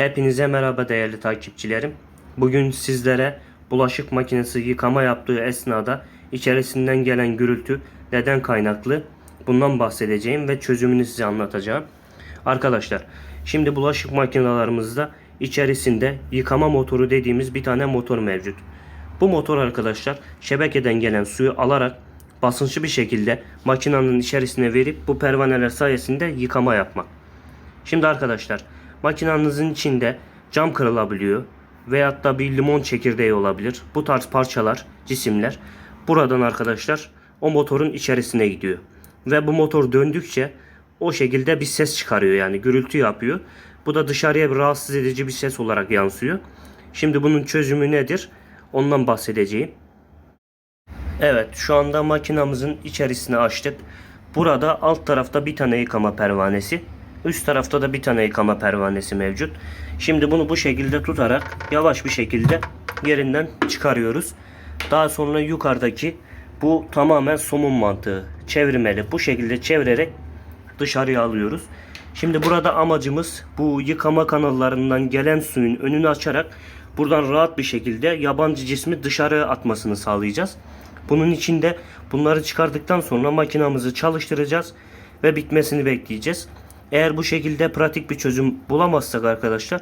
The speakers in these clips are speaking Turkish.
Hepinize merhaba değerli takipçilerim. Bugün sizlere bulaşık makinesi yıkama yaptığı esnada içerisinden gelen gürültü neden kaynaklı bundan bahsedeceğim ve çözümünü size anlatacağım. Arkadaşlar şimdi bulaşık makinelerimizde içerisinde yıkama motoru dediğimiz bir tane motor mevcut. Bu motor arkadaşlar şebekeden gelen suyu alarak basınçlı bir şekilde makinenin içerisine verip bu pervaneler sayesinde yıkama yapmak. Şimdi arkadaşlar makinenizin içinde cam kırılabiliyor veyahut da bir limon çekirdeği olabilir. Bu tarz parçalar, cisimler buradan arkadaşlar o motorun içerisine gidiyor. Ve bu motor döndükçe o şekilde bir ses çıkarıyor yani gürültü yapıyor. Bu da dışarıya bir rahatsız edici bir ses olarak yansıyor. Şimdi bunun çözümü nedir? Ondan bahsedeceğim. Evet şu anda makinamızın içerisini açtık. Burada alt tarafta bir tane yıkama pervanesi. Üst tarafta da bir tane yıkama pervanesi mevcut. Şimdi bunu bu şekilde tutarak yavaş bir şekilde yerinden çıkarıyoruz. Daha sonra yukarıdaki bu tamamen somun mantığı çevirmeli. Bu şekilde çevirerek dışarıya alıyoruz. Şimdi burada amacımız bu yıkama kanallarından gelen suyun önünü açarak buradan rahat bir şekilde yabancı cismi dışarı atmasını sağlayacağız. Bunun için de bunları çıkardıktan sonra makinamızı çalıştıracağız ve bitmesini bekleyeceğiz. Eğer bu şekilde pratik bir çözüm bulamazsak arkadaşlar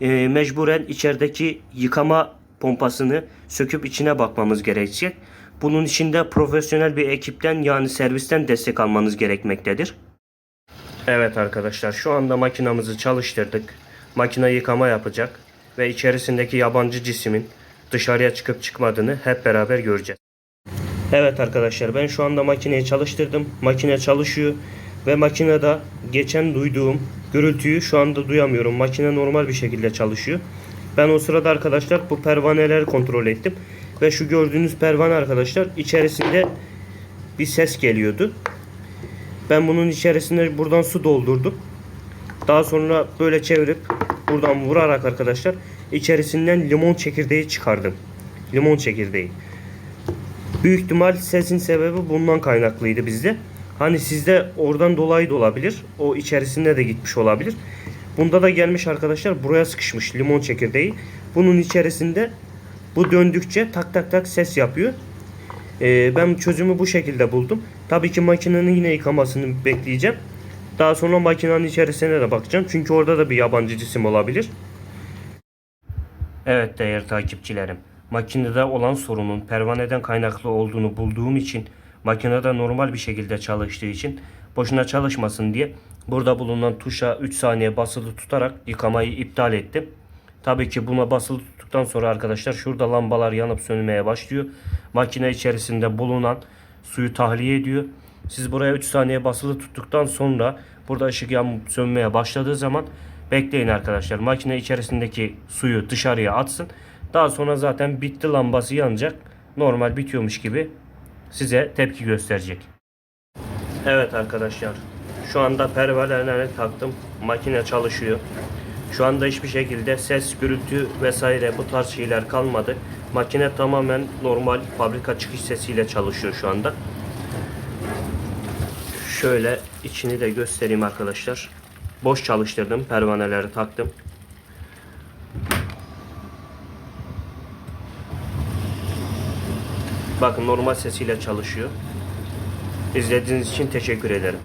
e, mecburen içerideki yıkama pompasını söküp içine bakmamız gerekecek. Bunun için de profesyonel bir ekipten yani servisten destek almanız gerekmektedir. Evet arkadaşlar şu anda makinamızı çalıştırdık. Makine yıkama yapacak ve içerisindeki yabancı cismin dışarıya çıkıp çıkmadığını hep beraber göreceğiz. Evet arkadaşlar ben şu anda makineyi çalıştırdım. Makine çalışıyor ve makinede geçen duyduğum gürültüyü şu anda duyamıyorum. Makine normal bir şekilde çalışıyor. Ben o sırada arkadaşlar bu pervaneleri kontrol ettim. Ve şu gördüğünüz pervane arkadaşlar içerisinde bir ses geliyordu. Ben bunun içerisine buradan su doldurdum. Daha sonra böyle çevirip buradan vurarak arkadaşlar içerisinden limon çekirdeği çıkardım. Limon çekirdeği. Büyük ihtimal sesin sebebi bundan kaynaklıydı bizde. Hani sizde oradan dolayı da olabilir. O içerisinde de gitmiş olabilir. Bunda da gelmiş arkadaşlar buraya sıkışmış limon çekirdeği. Bunun içerisinde bu döndükçe tak tak tak ses yapıyor. Ee, ben çözümü bu şekilde buldum. Tabii ki makinenin yine yıkamasını bekleyeceğim. Daha sonra makinenin içerisine de bakacağım. Çünkü orada da bir yabancı cisim olabilir. Evet değerli takipçilerim. Makinede olan sorunun pervaneden kaynaklı olduğunu bulduğum için makinede normal bir şekilde çalıştığı için boşuna çalışmasın diye burada bulunan tuşa 3 saniye basılı tutarak yıkamayı iptal ettim. Tabii ki buna basılı tuttuktan sonra arkadaşlar şurada lambalar yanıp sönmeye başlıyor. Makine içerisinde bulunan suyu tahliye ediyor. Siz buraya 3 saniye basılı tuttuktan sonra burada ışık yanıp sönmeye başladığı zaman bekleyin arkadaşlar. Makine içerisindeki suyu dışarıya atsın. Daha sonra zaten bitti lambası yanacak. Normal bitiyormuş gibi size tepki gösterecek. Evet arkadaşlar. Şu anda pervaneleri taktım. Makine çalışıyor. Şu anda hiçbir şekilde ses, gürültü vesaire bu tarz şeyler kalmadı. Makine tamamen normal fabrika çıkış sesiyle çalışıyor şu anda. Şöyle içini de göstereyim arkadaşlar. Boş çalıştırdım. Pervaneleri taktım. Bakın normal sesiyle çalışıyor. İzlediğiniz için teşekkür ederim.